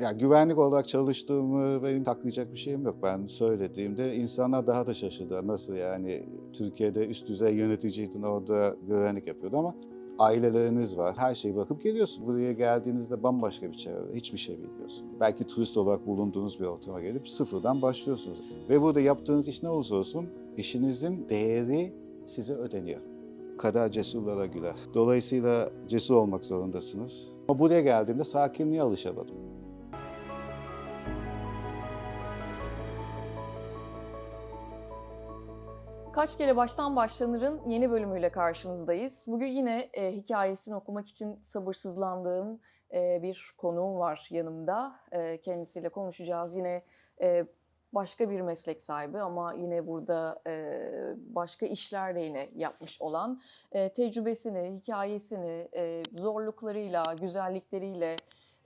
Ya güvenlik olarak çalıştığımı benim saklayacak bir şeyim yok. Ben söylediğimde insanlar daha da şaşırdı. Nasıl yani Türkiye'de üst düzey yöneticiydin orada güvenlik yapıyordu ama aileleriniz var. Her şeyi bakıp geliyorsun. Buraya geldiğinizde bambaşka bir çevre. Hiçbir şey bilmiyorsun. Belki turist olarak bulunduğunuz bir ortama gelip sıfırdan başlıyorsunuz. Ve burada yaptığınız iş ne olursa olsun işinizin değeri size ödeniyor. Kader cesurlara güler. Dolayısıyla cesur olmak zorundasınız. Ama buraya geldiğimde sakinliğe alışamadım. Kaç kere baştan başlanırın yeni bölümüyle karşınızdayız. Bugün yine e, hikayesini okumak için sabırsızlandığım e, bir konuğum var yanımda. E, kendisiyle konuşacağız. Yine e, başka bir meslek sahibi ama yine burada e, başka işler de yine yapmış olan e, tecrübesini, hikayesini, e, zorluklarıyla, güzellikleriyle,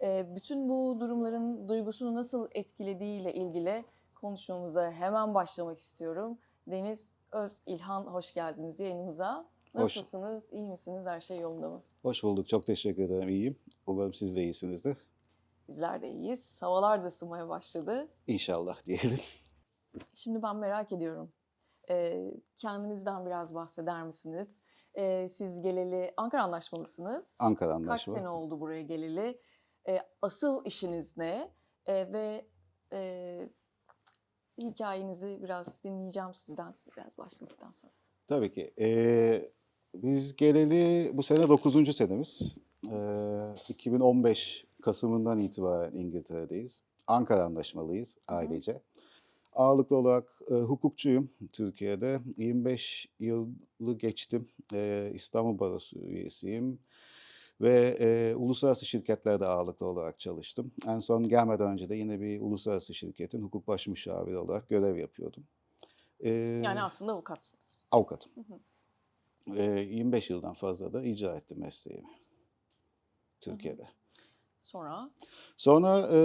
e, bütün bu durumların duygusunu nasıl etkilediğiyle ilgili konuşmamıza hemen başlamak istiyorum. Deniz Öz İlhan hoş geldiniz yayınımıza. Hoş. Nasılsınız? İyi misiniz? Her şey yolunda mı? Hoş bulduk. Çok teşekkür ederim. İyiyim. Umarım siz de iyisinizdir. Bizler de iyiyiz. Havalar da ısınmaya başladı. İnşallah diyelim. Şimdi ben merak ediyorum. Ee, kendinizden biraz bahseder misiniz? Ee, siz geleli Ankara anlaşmalısınız. Ankara Kaç Anlaşma. sene oldu buraya geleli? Ee, asıl işiniz ne? Ee, ve e, hikayenizi biraz dinleyeceğim sizden. Siz biraz başladıktan sonra. Tabii ki. Ee, biz geleli bu sene 9. senemiz. Ee, 2015 Kasım'ından itibaren İngiltere'deyiz. Ankara Anlaşmalıyız ailece. Ağırlıklı olarak e, hukukçuyum Türkiye'de. 25 yılı geçtim. Ee, İstanbul Barosu üyesiyim. Ve e, uluslararası şirketlerde ağırlıklı olarak çalıştım. En son gelmeden önce de yine bir uluslararası şirketin hukuk baş müşaviri olarak görev yapıyordum. Ee, Yani aslında avukatsınız. avukatım. Hı hı. Ee, 25 yıldan fazla da icra ettim mesleğimi Türkiye'de. Sonra Sonra e,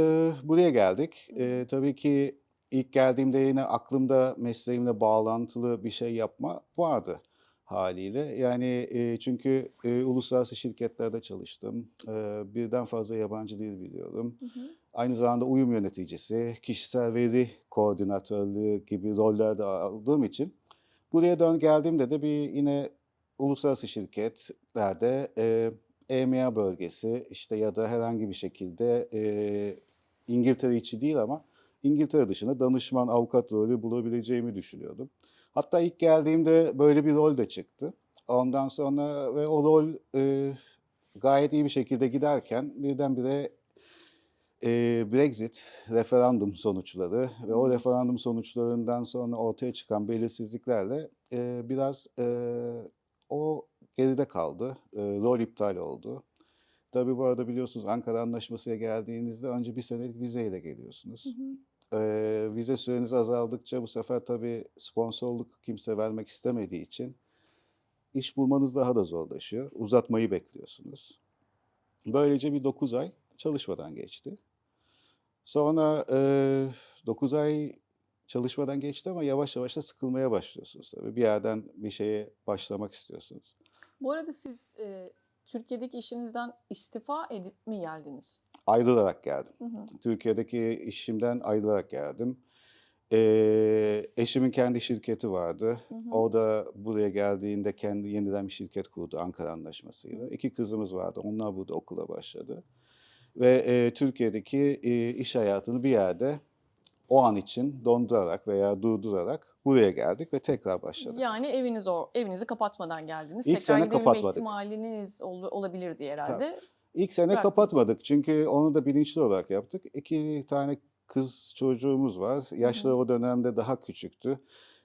buraya geldik. E, tabii ki ilk geldiğimde yine aklımda mesleğimle bağlantılı bir şey yapma vardı haliyle. Yani e, çünkü e, uluslararası şirketlerde çalıştım. E, birden fazla yabancı dil biliyorum. Hı hı. Aynı zamanda uyum yöneticisi, kişisel veri koordinatörlüğü gibi rollerde aldığım için buraya dön geldiğimde de bir yine uluslararası şirketlerde e, EMEA bölgesi işte ya da herhangi bir şekilde e, İngiltere içi değil ama İngiltere dışında danışman avukat rolü bulabileceğimi düşünüyordum. Hatta ilk geldiğimde böyle bir rol de çıktı. Ondan sonra ve o rol e, gayet iyi bir şekilde giderken birdenbire e, Brexit referandum sonuçları ve o referandum sonuçlarından sonra ortaya çıkan belirsizliklerle e, biraz e, o geride kaldı. E, rol iptal oldu. Tabii bu arada biliyorsunuz Ankara Anlaşması'ya geldiğinizde önce bir senelik vizeyle geliyorsunuz. Hı hı. Vize süreniz azaldıkça bu sefer tabii sponsorluk kimse vermek istemediği için iş bulmanız daha da zorlaşıyor. Uzatmayı bekliyorsunuz. Böylece bir 9 ay çalışmadan geçti. Sonra e, 9 ay çalışmadan geçti ama yavaş yavaş da sıkılmaya başlıyorsunuz tabii. Bir yerden bir şeye başlamak istiyorsunuz. Bu arada siz e, Türkiye'deki işinizden istifa edip mi geldiniz? Ayrılarak geldim. Hı hı. Türkiye'deki işimden ayrılarak geldim. E, eşimin kendi şirketi vardı. Hı hı. O da buraya geldiğinde kendi yeniden bir şirket kurdu Ankara Anlaşması'yla. İki kızımız vardı. Onlar burada okula başladı. Ve e, Türkiye'deki e, iş hayatını bir yerde o an için dondurarak veya durdurarak buraya geldik ve tekrar başladık. Yani eviniz o evinizi kapatmadan geldiniz. İlk Tekrar sene gidebilme kapatmadık. ihtimaliniz ol, olabilirdi herhalde. İlk sene Bıraktınız. kapatmadık çünkü onu da bilinçli olarak yaptık. İki tane kız çocuğumuz var. Yaşları o dönemde daha küçüktü.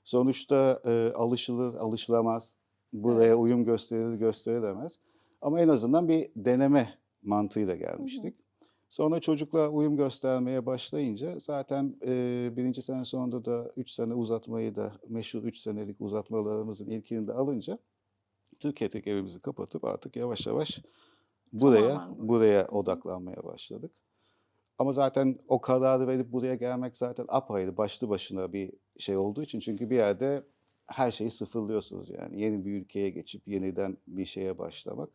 Sonuçta e, alışılır, alışılamaz. Buraya Evet. uyum gösterilir, gösterilemez. Ama en azından bir deneme mantığıyla gelmiştik. Sonra çocuklar uyum göstermeye başlayınca zaten e, birinci sene sonunda da 3 sene uzatmayı da meşhur 3 senelik uzatmalarımızın ilkini de alınca Türkiye'deki evimizi kapatıp artık yavaş yavaş buraya Tamamen buraya. odaklanmaya başladık. Ama zaten o kararı verip buraya gelmek zaten apayrı başlı başına bir şey olduğu için çünkü bir yerde her şeyi sıfırlıyorsunuz yani yeni bir ülkeye geçip yeniden bir şeye başlamak.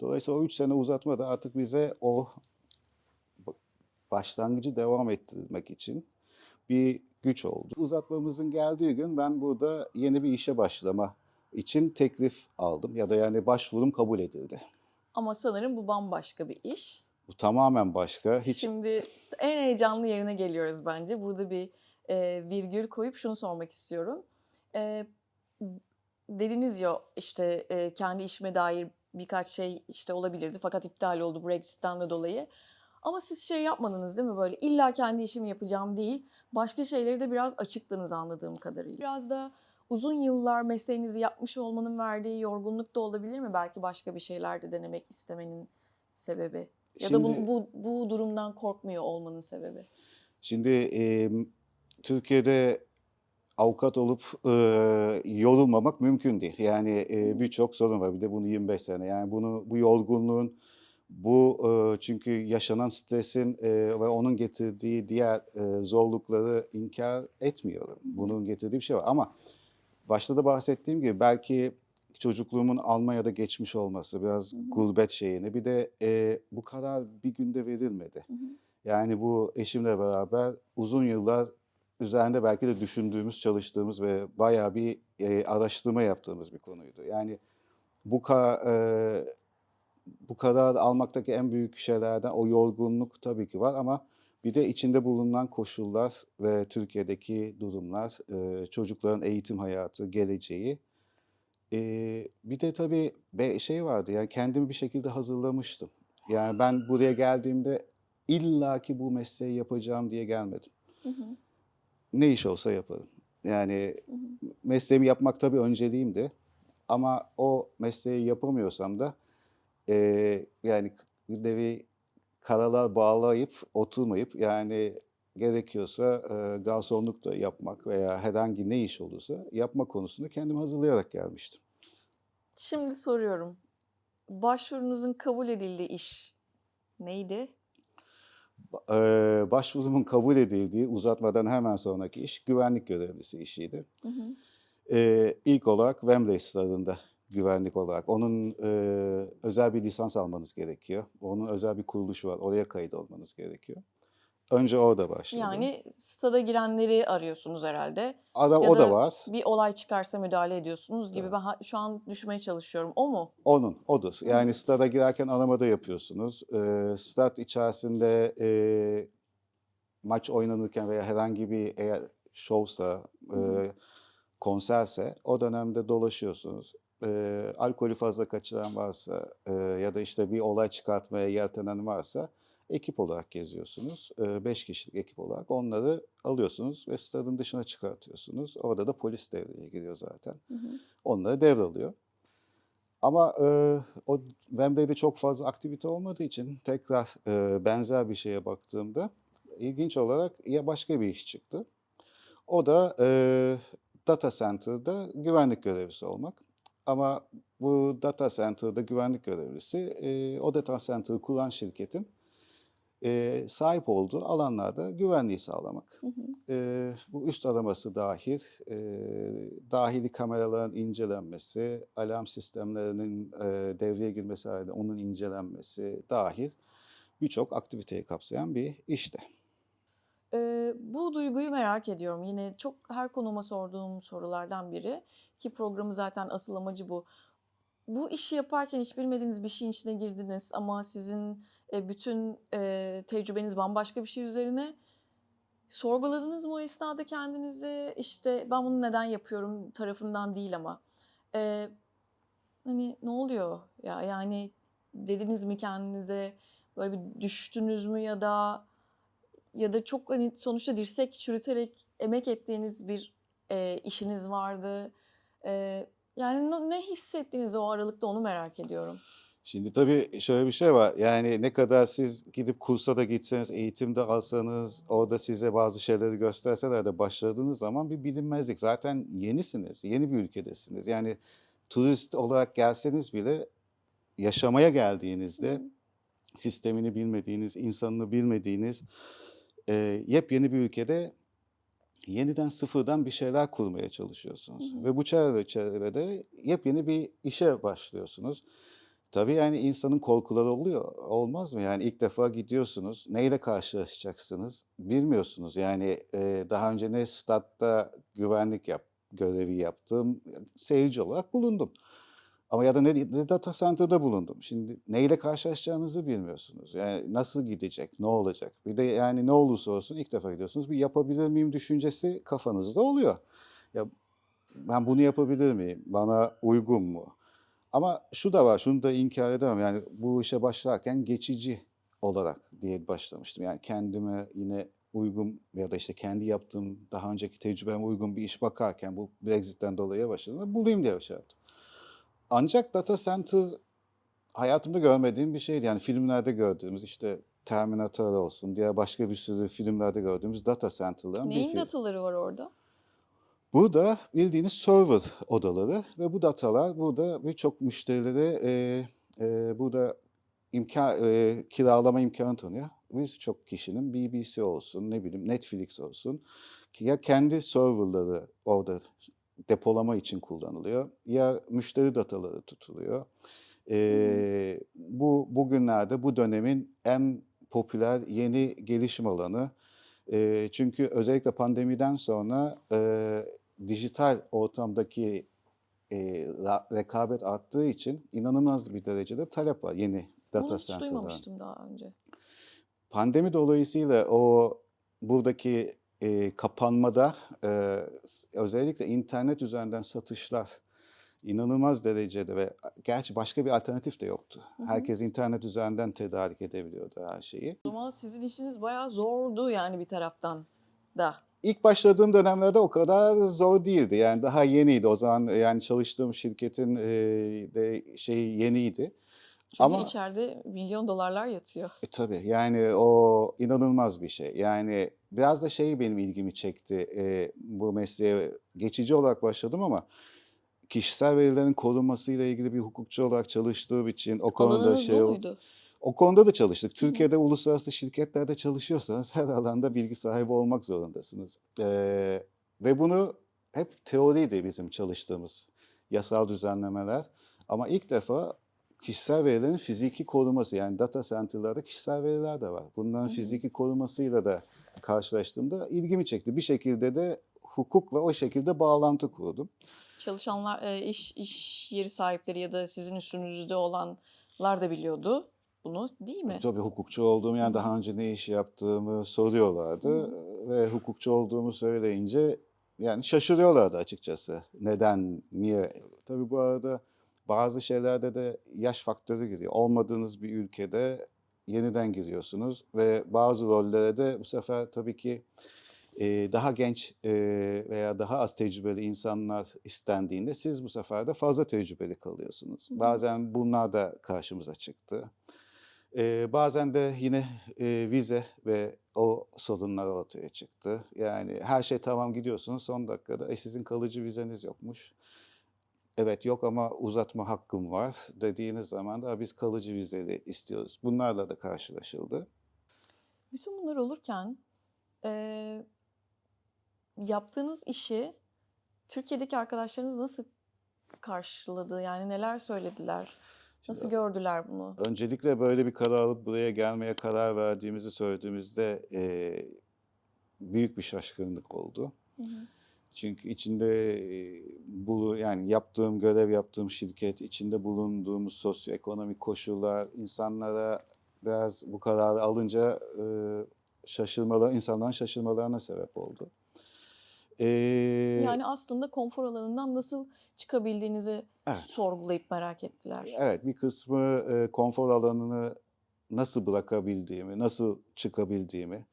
Dolayısıyla o üç sene uzatma da artık bize o başlangıcı devam ettirmek için bir güç oldu. Uzatmamızın geldiği gün ben burada yeni bir işe başlama için teklif aldım ya da yani başvurum kabul edildi. Ama sanırım bu bambaşka bir iş. Bu tamamen başka. Hiç Şimdi en heyecanlı yerine geliyoruz bence. Burada bir e, virgül koyup şunu sormak istiyorum. E, dediniz ya işte e, kendi işime dair birkaç şey işte olabilirdi fakat iptal oldu Brexit'ten de dolayı. Ama siz şey yapmadınız değil mi böyle illa kendi işimi yapacağım değil. Başka şeyleri de biraz açıktınız anladığım kadarıyla. Biraz da uzun yıllar mesleğinizi yapmış olmanın verdiği yorgunluk da olabilir mi? Belki başka bir şeyler de denemek istemenin sebebi. Ya da bu, Şimdi- bu, bu durumdan korkmuyor olmanın sebebi. Şimdi e, Türkiye'de avukat olup e, yorulmamak mümkün değil. Yani e, birçok sorun var. Bir de bunu 25 sene. Yani bunu bu yorgunluğun, bu e, çünkü yaşanan stresin e, ve onun getirdiği diğer e, zorlukları inkar etmiyorum. Bunun getirdiği bir şey var. Ama başta da bahsettiğim gibi belki çocukluğumun Almanya'da geçmiş olması, biraz Hı hı. gurbet şeyini, bir de e, bu karar bir günde verilmedi. Hı hı. Yani bu eşimle beraber uzun yıllar üzerinde belki de düşündüğümüz, çalıştığımız ve bayağı bir e, araştırma yaptığımız bir konuydu. Yani bu ka, e, bu karar almaktaki en büyük şeylerden o yorgunluk tabii ki var ama bir de içinde bulunan koşullar ve Türkiye'deki durumlar, e, çocukların eğitim hayatı, geleceği. E, bir de tabii bir şey vardı yani kendimi bir şekilde hazırlamıştım. Yani ben buraya geldiğimde illaki bu mesleği yapacağım diye gelmedim. Hı hı. Ne iş olsa yaparım. Yani Hı hı. mesleğimi yapmak tabii önceliğimdi. Ama o mesleği yapamıyorsam da yani bir nevi karalar bağlayıp oturmayıp yani gerekiyorsa eee, garsonluk da yapmak veya herhangi ne iş olursa yapma konusunda kendimi hazırlayarak gelmiştim. Şimdi soruyorum. Başvurunuzun kabul edildiği iş neydi? Eee başvurumun kabul edildiği uzatmadan hemen sonraki iş güvenlik görevlisi işiydi. Hı hı. Eee, ilk olarak Wembley stadında güvenlik olarak. Onun eee, özel bir lisans almanız gerekiyor. Onun özel bir kuruluşu var. Oraya kayıt olmanız gerekiyor. Önce orada başladım. Yani stada girenleri arıyorsunuz herhalde. Ada, Ya o da da var. bir olay çıkarsa müdahale ediyorsunuz gibi. Evet. Ben şu an düşmeye çalışıyorum. O mu? Onun, odur. Yani hı. stada girerken aramada yapıyorsunuz. Eee stat içerisinde eee, maç oynanırken veya herhangi bir eğer şovsa, Hı eee, konserse o dönemde dolaşıyorsunuz. Eee alkolü fazla kaçıran varsa eee, ya da işte bir olay çıkartmaya yeltenen varsa ekip olarak geziyorsunuz. Eee, beş kişilik ekip olarak onları alıyorsunuz ve stadın dışına çıkartıyorsunuz. Orada da polis devreye giriyor zaten. Hı hı. Onları devralıyor. Ama eee, o Wembley'de çok fazla aktivite olmadığı için tekrar eee, benzer bir şeye baktığımda ilginç olarak ya başka bir iş çıktı. O da eee, data center'da güvenlik görevlisi olmak. Ama bu data center'da güvenlik görevlisi eee, o data center'ı kuran şirketin eee, sahip olduğu alanlarda güvenliği sağlamak. Hı hı. Eee, bu üst araması dahil, eee, dahili kameraların incelenmesi, alarm sistemlerinin eee, devreye girmesi halinde onun incelenmesi dahil birçok aktiviteyi kapsayan bir işte. Ee, bu duyguyu merak ediyorum. Yine çok her konuma sorduğum sorulardan biri ki programı zaten asıl amacı bu. Bu işi yaparken hiç bilmediğiniz bir şeyin içine girdiniz ama sizin e, bütün e, tecrübeniz bambaşka bir şey üzerine. Sorguladınız mı o esnada kendinizi? İşte ben bunu neden yapıyorum tarafından değil ama. Ee, hani ne oluyor ya yani dediniz mi kendinize böyle bir düştünüz mü ya da ya da çok hani sonuçta dirsek çürüterek emek ettiğiniz bir e, işiniz vardı. E, yani ne hissettiniz o aralıkta onu merak ediyorum. Şimdi tabii şöyle bir şey var. Yani ne kadar siz gidip kursa da gitseniz, eğitimde alsanız, orada size bazı şeyleri gösterseler de başladığınız zaman bir bilinmezlik. Zaten yenisiniz, yeni bir ülkedesiniz. Yani turist olarak gelseniz bile yaşamaya geldiğinizde hı. sistemini bilmediğiniz, insanını bilmediğiniz eee, yepyeni bir ülkede yeniden sıfırdan bir şeyler kurmaya Hı çalışıyorsunuz. hı. Ve bu çevre çevrede yepyeni bir işe başlıyorsunuz. Tabii, yani, insanın korkuları oluyor, olmaz mı? Yani, ilk defa gidiyorsunuz, neyle karşılaşacaksınız bilmiyorsunuz. Yani, eee, daha önce ne statta güvenlik yap görevi yaptım, seyirci olarak bulundum. Ama ya da ne ne data center'da bulundum. Şimdi neyle karşılaşacağınızı bilmiyorsunuz. Yani, nasıl gidecek, ne olacak? Bir de, yani, ne olursa olsun ilk defa gidiyorsunuz, bir yapabilir miyim düşüncesi kafanızda oluyor. Ya, ben bunu yapabilir miyim? Bana uygun mu? Ama şu da var, şunu da inkar edemem. Yani, bu işe başlarken geçici olarak diye başlamıştım. Yani, kendime yine uygun ya da, işte, kendi yaptığım, daha önceki tecrübeme uygun bir iş bakarken bu Brexit'ten dolayı başladığımda bulayım diye şey. Ancak data center hayatımda görmediğim bir şeydi. Yani, filmlerde gördüğümüz, işte, Terminator olsun, diğer başka bir sürü filmlerde gördüğümüz data center'ların bir Neyin film. dataları var orada? Burada bildiğiniz server odaları ve bu datalar burada birçok müşterilere, eee, eee, burada imkân eee, kiralama imkânı tanıyor. Birçok kişinin BBC olsun, ne bileyim, Netflix olsun ya kendi server'ları orada depolama için kullanılıyor ya müşteri dataları tutuluyor. Eee, bu bugünlerde bu dönemin en popüler yeni gelişim alanı. Eee, çünkü özellikle pandemiden sonra, eee, dijital ortamdaki, ra rekabet arttığı için inanılmaz bir derecede talep var yeni Bunu data hiç center'lara. duymamıştım daha önce. Pandemi dolayısıyla o buradaki, eee, kapanmada, s özellikle internet üzerinden satışlar inanılmaz derecede ve gerçi başka bir alternatif de yoktu. Hı hı. Herkes internet üzerinden tedarik edebiliyordu her şeyi. O zaman sizin işiniz bayağı zordu, yani, bir taraftan da. İlk başladığım dönemlerde o kadar zor değildi. Yani, daha yeniydi. O zaman, yani, çalıştığım şirketin, eee, de şeyi yeniydi. Çünkü Ama içeride milyon dolarlar yatıyor. E, tabii, yani, o inanılmaz bir şey. Yani, biraz da şey benim ilgimi çekti. Eee, bu mesleğe geçici olarak başladım ama kişisel verilerin korunmasıyla ilgili bir hukukçu olarak çalıştığım için o konuda Alanınız şey oldu. O konuda da çalıştık. Türkiye'de uluslararası şirketlerde çalışıyorsanız her alanda bilgi sahibi olmak zorundasınız. Eee, ve bunu hep teoriydi bizim çalıştığımız yasal düzenlemeler. Ama ilk defa kişisel verilerin fiziki koruması, yani, data center'larda kişisel veriler de var. Bunların fiziki korumasıyla da karşılaştığımda ilgimi çekti. Bir şekilde de hukukla o şekilde bağlantı kurdum. Çalışanlar, eee, iş iş yeri sahipleri ya da sizin üstünüzde olanlar da biliyordu bunu, değil mi? Tabii hukukçu olduğum, yani, daha önce ne iş yaptığımı soruyorlardı hı. ve hukukçu olduğumu söyleyince, yani, şaşırıyorlardı açıkçası. Neden, niye? Tabii bu arada bazı şeylerde de yaş faktörü giriyor. Olmadığınız bir ülkede yeniden giriyorsunuz ve bazı rollere de bu sefer tabii ki, eee, daha genç, eee, veya daha az tecrübeli insanlar istendiğinde siz bu sefer de fazla tecrübeli kalıyorsunuz. Bazen bunlar da karşımıza çıktı. Eee, bazen de yine, eee, vize ve o sorunlar ortaya çıktı. Yani, her şey tamam gidiyorsunuz, son dakikada, "E, sizin kalıcı vizeniz yokmuş." "Evet, yok ama uzatma hakkım var." dediğiniz zaman da, "A, biz kalıcı vizeli istiyoruz." Bunlarla da karşılaşıldı. Bütün bunlar olurken, eee, yaptığınız işi Türkiye'deki arkadaşlarınız nasıl karşıladı? Yani, neler söylediler? Şimdi Nasıl gördüler bunu? öncelikle böyle bir karar alıp buraya gelmeye karar verdiğimizi söylediğimizde, eee, büyük bir şaşkınlık oldu. Hı hı. Çünkü içinde, bu yani, yaptığım, görev yaptığım şirket, içinde bulunduğumuz sosyoekonomik koşullar insanlara biraz bu kararı alınca, ııı, şaşırmaları insanların şaşırmalarına sebep oldu. Yani, aslında konfor alanından nasıl çıkabildiğinizi Evet. sorgulayıp merak ettiler. Evet, bir kısmı, konfor alanını nasıl bırakabildiğimi, nasıl çıkabildiğimi,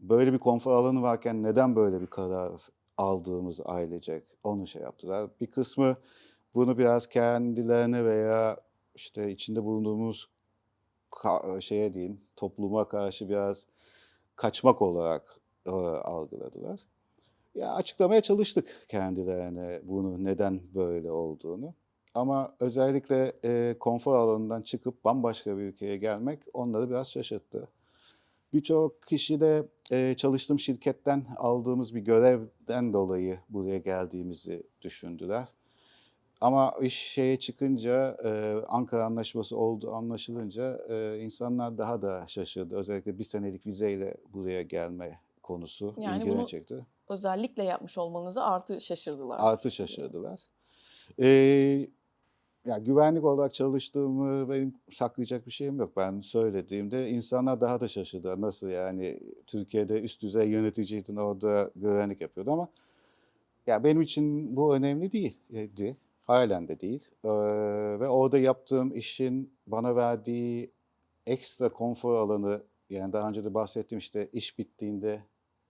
böyle bir konfor alanı varken neden böyle bir karar aldığımızı ailecek onu şey yaptılar. Bir kısmı bunu biraz kendilerine veya, işte, içinde bulunduğumuz şeye diyeyim, topluma karşı biraz kaçmak olarak, ııı, algıladılar. Ya, açıklamaya çalıştık kendilerine bunu neden böyle olduğunu. Ama özellikle, eee, konfor alanından çıkıp bambaşka bir ülkeye gelmek onları biraz şaşırttı. Birçok kişi de, eee, çalıştığım şirketten aldığımız bir görevden dolayı buraya geldiğimizi düşündüler. Ama iş şeye çıkınca, eee, Ankara Anlaşması olduğu anlaşılınca, eee, insanlar daha da şaşırdı. Özellikle bir senelik vizeyle buraya gelme konusu Yani ilgilerini çekti. özellikle yapmış olmanıza artı şaşırdılar. Artı şaşırdılar. Eee, ya güvenlik olarak çalıştığımı benim saklayacak bir şeyim yok. Ben söylediğimde insanlar daha da şaşırdı. Nasıl yani Türkiye'de üst düzey yöneticiydin orada güvenlik yapıyordun ama ya benim için bu önemli değildi. Halen de değil. Eee, ve orada yaptığım işin bana verdiği ekstra konfor alanı yani daha önce de bahsettim işte iş bittiğinde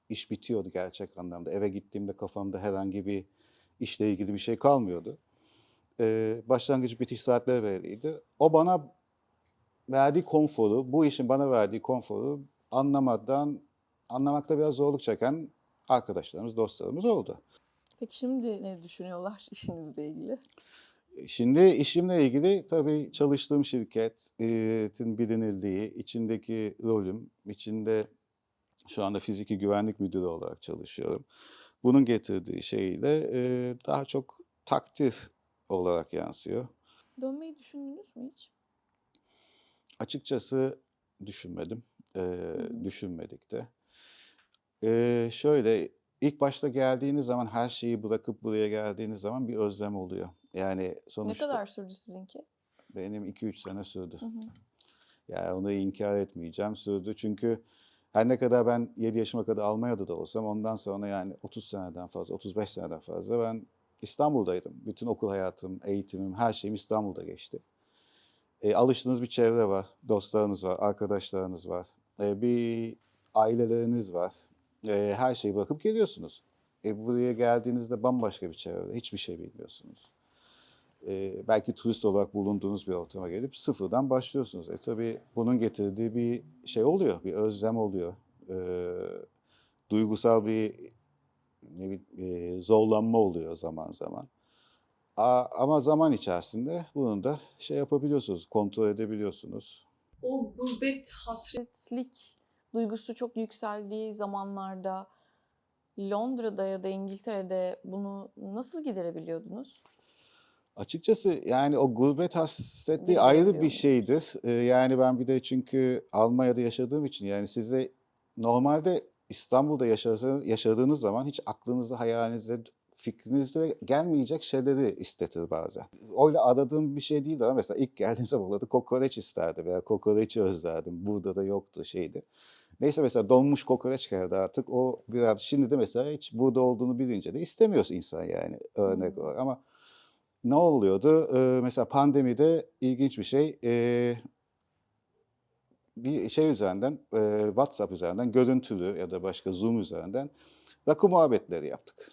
iş bitiyordu gerçek anlamda. Eve gittiğimde kafamda herhangi bir işle ilgili bir şey kalmıyordu. Eee, başlangıç bitiş saatleri belliydi. O bana verdiği konforu, bu işin bana verdiği konforu anlamadan, anlamakta biraz zorluk çeken arkadaşlarımız, dostlarımız oldu. Peki şimdi ne düşünüyorlar işinizle ilgili? Şimdi işimle ilgili tabii çalıştığım şirketin bilinirliği, içindeki rolüm, içinde şu anda fiziki güvenlik müdürü olarak çalışıyorum. Bunun getirdiği şeyle eee, daha çok takdir olarak yansıyor. Dönmeyi düşündünüz mü hiç? Açıkçası düşünmedim, hı. düşünmedik de. Eee, şöyle, ilk başta geldiğiniz zaman her şeyi bırakıp buraya geldiğiniz zaman bir özlem oluyor. Yani Ne sonuçta kadar sürdü sizinki? benim 2-3 sene sürdü. Hı hı. Yani onu inkar etmeyeceğim sürdü. Çünkü her ne kadar ben 7 yaşıma kadar Almanya'da da olsam ondan sonra yani 30 seneden fazla, 35 seneden fazla ben İstanbul'daydım. Bütün okul hayatım, eğitimim, her şeyim İstanbul'da geçti. E, alıştığınız bir çevre var, dostlarınız var, arkadaşlarınız var, e, bir aileleriniz var. E, her şeyi bırakıp geliyorsunuz. E, buraya geldiğinizde bambaşka bir çevre, hiçbir şey bilmiyorsunuz. E, belki turist olarak bulunduğunuz bir ortama gelip sıfırdan başlıyorsunuz. E tabii bunun getirdiği bir şey oluyor, bir özlem oluyor. E, duygusal bir ne bileyim, e, zorlanma oluyor zaman zaman. A- ama zaman içerisinde bunu da şey yapabiliyorsunuz, kontrol edebiliyorsunuz. O gurbet Hasretlik duygusu çok yükseldiği zamanlarda Londra'da ya da İngiltere'de bunu nasıl giderebiliyordunuz? Açıkçası yani o gurbet hasreti Biri ayrı bir şeydir. Ee, yani ben bir de çünkü Almanya'da yaşadığım için yani size normalde İstanbul'da yaşadığınız zaman hiç aklınızda, hayalinizde, fikrinizde gelmeyecek şeyleri istetir bazen. Öyle aradığım bir şey değildi ama mesela ilk geldiğim zaman orada kokoreç isterdim veya kokoreçi özlerdim. Burada da yoktu şeydi. Neyse mesela donmuş kokoreç geldi artık o biraz şimdi de mesela hiç burada olduğunu bilince de istemiyorsun insan yani örnek Hmm. olarak ama ne oluyordu? Ee, mesela pandemide ilginç bir şey. ee, bir şey üzerinden, e, WhatsApp üzerinden, görüntülü ya da başka Zoom üzerinden rakı muhabbetleri yaptık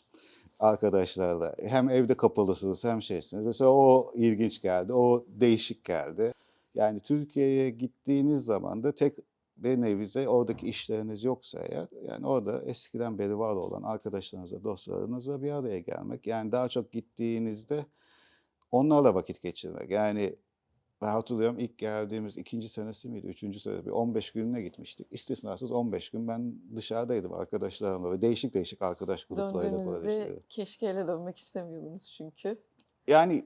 arkadaşlarla. Hem evde kapalısınız hem şeysiniz. Mesela o ilginç geldi, o değişik geldi. Yani Türkiye'ye gittiğiniz zaman da tek bir nevize oradaki işleriniz yoksa eğer, yani orada eskiden beri var olan arkadaşlarınızla, dostlarınızla bir araya gelmek. Yani daha çok gittiğinizde onlarla vakit geçirmek. Yani ben hatırlıyorum ilk geldiğimiz ikinci senesi miydi, üçüncü senesi bir 15 gününe gitmiştik. İstisnasız 15 gün ben dışarıdaydım arkadaşlarımla. Böyle değişik değişik arkadaş gruplarıyla Döndüğünüzde işte. keşke eve dönmek istemiyordunuz çünkü. Yani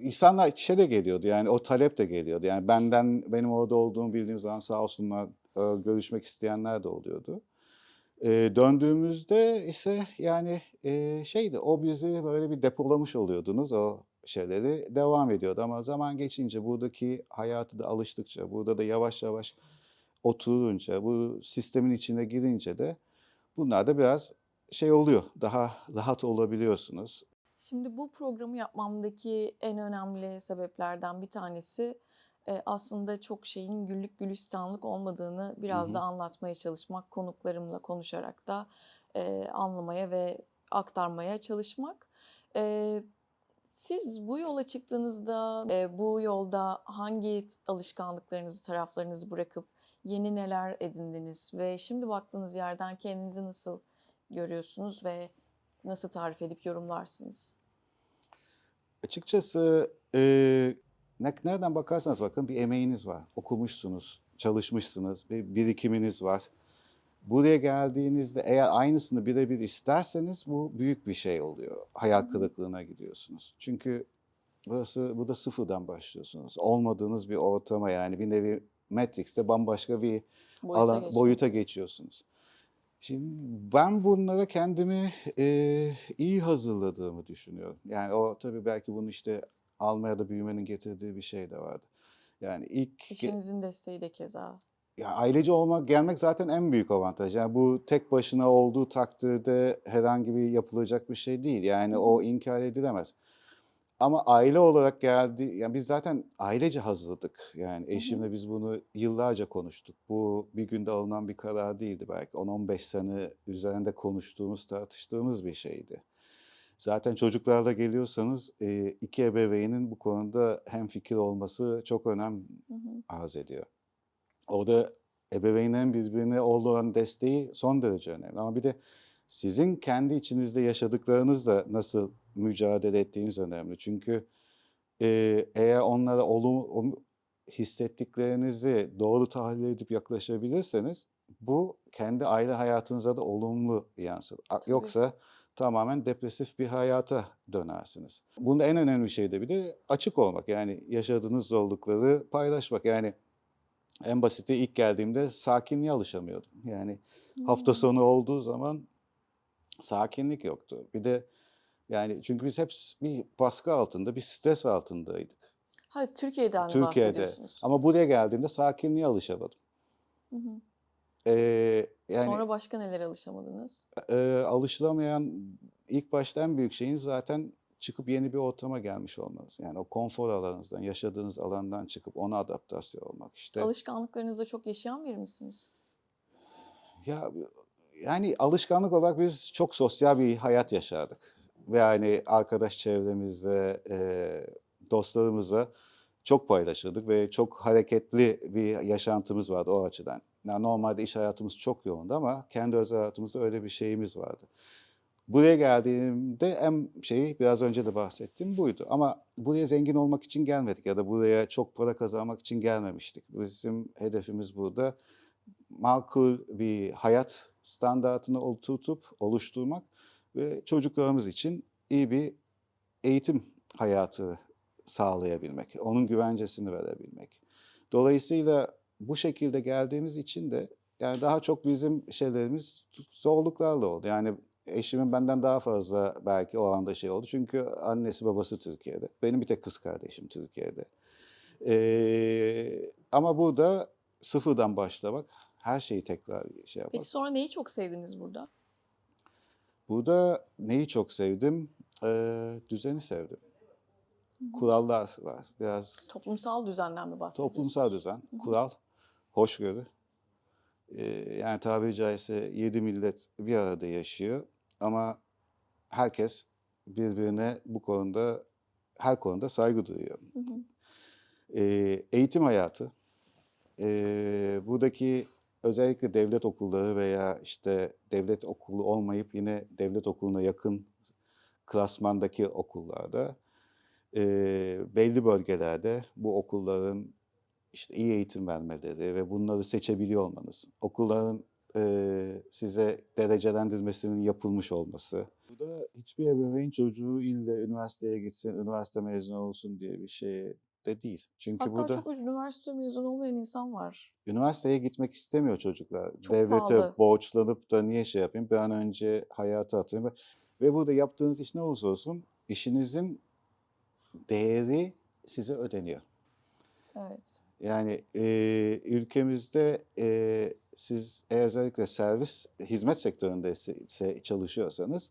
insanlar işe de geliyordu yani o talep de geliyordu. Yani benden benim orada olduğumu bildiğim zaman sağ olsunlar e, görüşmek isteyenler de oluyordu. E, döndüğümüzde ise yani e, şeydi o bizi böyle bir depolamış oluyordunuz o şeyleri devam ediyordu ama zaman geçince buradaki hayatı da alıştıkça burada da yavaş yavaş oturunca bu sistemin içine girince de bunlar da biraz şey oluyor daha rahat olabiliyorsunuz. Şimdi bu programı yapmamdaki en önemli sebeplerden bir tanesi e, aslında çok şeyin güllük gülistanlık olmadığını biraz da anlatmaya çalışmak, konuklarımla konuşarak da e, anlamaya ve aktarmaya çalışmak. E, siz bu yola çıktığınızda e, bu yolda hangi alışkanlıklarınızı, taraflarınızı bırakıp yeni neler edindiniz ve şimdi baktığınız yerden kendinizi nasıl görüyorsunuz ve nasıl tarif edip yorumlarsınız? Açıkçası ne- nereden bakarsanız bakın bir emeğiniz var. Okumuşsunuz, çalışmışsınız, bir birikiminiz var. Buraya geldiğinizde eğer aynısını birebir isterseniz bu büyük bir şey oluyor. Hayal kırıklığına gidiyorsunuz. Çünkü burası burada sıfırdan başlıyorsunuz. Olmadığınız bir ortama yani bir nevi Matrix'te bambaşka bir Boyuta alan, geçmek. boyuta geçiyorsunuz. Şimdi ben bunlara kendimi eee, iyi hazırladığımı düşünüyorum. Yani o tabii belki bunu işte Almanya'da büyümenin getirdiği bir şey de vardı. Yani ilk Eşinizin desteği de keza. Ya ailece olmak, gelmek zaten en büyük avantaj. Yani bu tek başına olduğu takdirde herhangi bir yapılacak bir şey değil. Yani o inkar edilemez. Ama aile olarak geldi, yani biz zaten ailece hazırladık. Yani eşimle biz bunu yıllarca konuştuk. Bu bir günde alınan bir karar değildi belki. 10-15 sene üzerinde konuştuğumuz, tartıştığımız bir şeydi. Zaten çocuklarla geliyorsanız iki ebeveynin bu konuda hemfikir olması çok önem arz ediyor. Orada ebeveynlerin birbirine olan desteği son derece önemli. Ama bir de sizin kendi içinizde yaşadıklarınızla nasıl mücadele ettiğiniz önemli. Çünkü e, eğer onlara olum, hissettiklerinizi doğru tahlil edip yaklaşabilirseniz bu kendi aile hayatınıza da olumlu yansır. Tabii. Yoksa tamamen depresif bir hayata dönersiniz. Bunda en önemli şey de bir de açık olmak. Yani yaşadığınız zorlukları paylaşmak. Yani en basiti ilk geldiğimde sakinliğe alışamıyordum. Yani hafta Hmm. sonu olduğu zaman sakinlik yoktu. Bir de yani çünkü biz hep bir baskı altında, bir stres altındaydık. Ha, Türkiye'den Türkiye'de. bahsediyorsunuz? Ama buraya geldiğimde sakinliğe alışamadım. Hı hı. Ee, yani Sonra başka nelere alışamadınız? e, alışılamayan ilk başta en büyük şeyin zaten çıkıp yeni bir ortama gelmiş olmanız. Yani o konfor alanınızdan, yaşadığınız alandan çıkıp ona adaptasyon olmak. İşte Alışkanlıklarınızda çok yaşayan biri misiniz? Ya yani alışkanlık olarak biz çok sosyal bir hayat yaşardık. Ve yani arkadaş çevremizle, eee dostlarımızla çok paylaşırdık ve çok hareketli bir yaşantımız vardı o açıdan. Yani normalde iş hayatımız çok yoğundu ama kendi özel hayatımızda öyle bir şeyimiz vardı. Buraya geldiğimde en şeyi biraz önce de bahsettiğim buydu. Ama buraya zengin olmak için gelmedik ya da buraya çok para kazanmak için gelmemiştik. Bizim hedefimiz burada makul bir hayat standartını oturtup oluşturmak ve çocuklarımız için iyi bir eğitim hayatı sağlayabilmek, onun güvencesini verebilmek. Dolayısıyla bu şekilde geldiğimiz için de yani daha çok bizim şeylerimiz zorluklarla oldu. Yani eşimin benden daha fazla belki o anda şey oldu. Çünkü annesi babası Türkiye'de. Benim bir tek kız kardeşim Türkiye'de. Ee, ama burada sıfırdan başlamak, her şeyi tekrar şey yapmak. Peki sonra neyi çok sevdiniz burada? Burada neyi çok sevdim? Ee, düzeni sevdim. Kurallar var. Biraz Toplumsal düzenden mi bahsediyorsunuz? toplumsal düzen, kural, hoşgörü. Ee, yani tabiri caizse yedi millet bir arada yaşıyor ama herkes birbirine bu konuda her konuda saygı duyuyor. Hı hı. Ee, eğitim hayatı, ee, buradaki özellikle devlet okulları veya işte devlet okulu olmayıp yine devlet okuluna yakın klasmandaki okullarda ee, belli bölgelerde bu okulların işte iyi eğitim vermeleri ve bunları seçebiliyor olmanız, okulların ee, size derecelendirmesinin yapılmış olması. Burada hiçbir ebeveyn çocuğu ille üniversiteye gitsin, üniversite mezunu olsun diye bir şey de değil. Çünkü Hatta burada çok üniversite mezunu olmayan insan var. üniversiteye gitmek istemiyor çocuklar. Çok Devlete pahalı. borçlanıp da niye şey yapayım? Bir an önce hayata atayım. Ve burada yaptığınız iş ne olursa olsun işinizin değeri size ödeniyor. Evet. Yani e, ülkemizde e, siz eğer özellikle servis, hizmet sektöründe ise- çalışıyorsanız,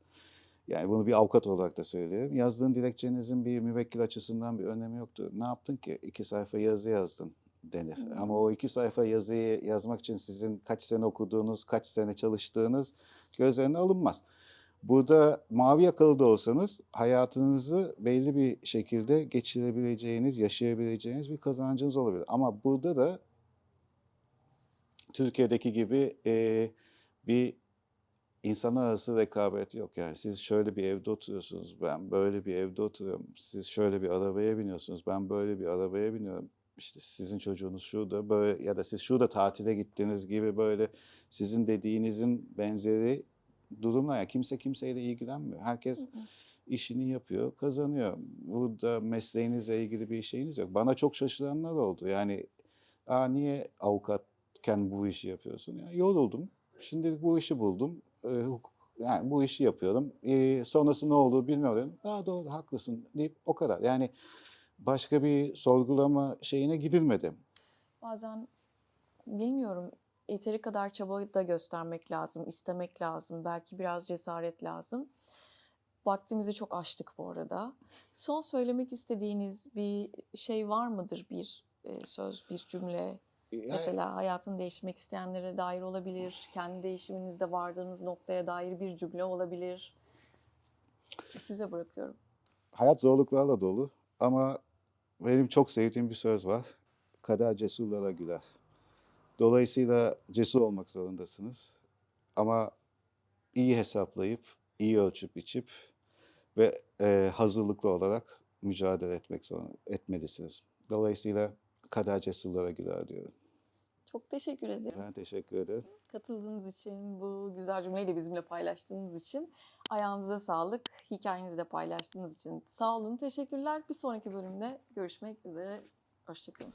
yani bunu bir avukat olarak da söylüyorum, yazdığın dilekçenizin bir müvekkil açısından bir önemi yoktur. Ne yaptın ki? İki sayfa yazı yazdın denir. Hmm. Ama o iki sayfa yazıyı yazmak için sizin kaç sene okuduğunuz, kaç sene çalıştığınız göz önüne alınmaz. Burada mavi yakalı da olsanız hayatınızı belli bir şekilde geçirebileceğiniz, yaşayabileceğiniz bir kazancınız olabilir. Ama burada da Türkiye'deki gibi e, bir insanlar arası rekabet yok. Yani siz şöyle bir evde oturuyorsunuz, ben böyle bir evde oturuyorum. Siz şöyle bir arabaya biniyorsunuz, ben böyle bir arabaya biniyorum. İşte sizin çocuğunuz şurada böyle ya da siz şurada tatile gittiğiniz gibi böyle sizin dediğinizin benzeri durumlar. Yani kimse kimseyle ilgilenmiyor. Herkes Hı hı. işini yapıyor, kazanıyor. Burada mesleğinizle ilgili bir şeyiniz yok. Bana çok şaşıranlar oldu. Yani Aa, niye avukatken bu işi yapıyorsun? Yani yoruldum. Şimdilik bu işi buldum. Ee, hukuk- yani bu işi yapıyorum. Ee, sonrası ne olur bilmiyorum. Aa, doğru haklısın deyip o kadar. Yani başka bir sorgulama şeyine gidilmedi. Bazen bilmiyorum yeteri kadar çaba da göstermek lazım, istemek lazım, belki biraz cesaret lazım. Vaktimizi çok aştık bu arada. Son söylemek istediğiniz bir şey var mıdır? Bir e, söz, bir cümle? Yani- Mesela hayatını değiştirmek isteyenlere dair olabilir, kendi değişiminizde vardığınız noktaya dair bir cümle olabilir. Size bırakıyorum. hayat zorluklarla dolu ama benim çok sevdiğim bir söz var. Kader cesurlara güler. Dolayısıyla cesur olmak zorundasınız. Ama iyi hesaplayıp, iyi ölçüp biçip ve e, hazırlıklı olarak mücadele etmek zorunda, etmelisiniz. Dolayısıyla kader cesurlara güler diyorum. Çok teşekkür ederim. Ben teşekkür ederim. Katıldığınız için, bu güzel cümleyi de bizimle paylaştığınız için ayağınıza sağlık, hikayenizi de paylaştığınız için sağ olun, teşekkürler. Bir sonraki bölümde görüşmek üzere, hoşçakalın.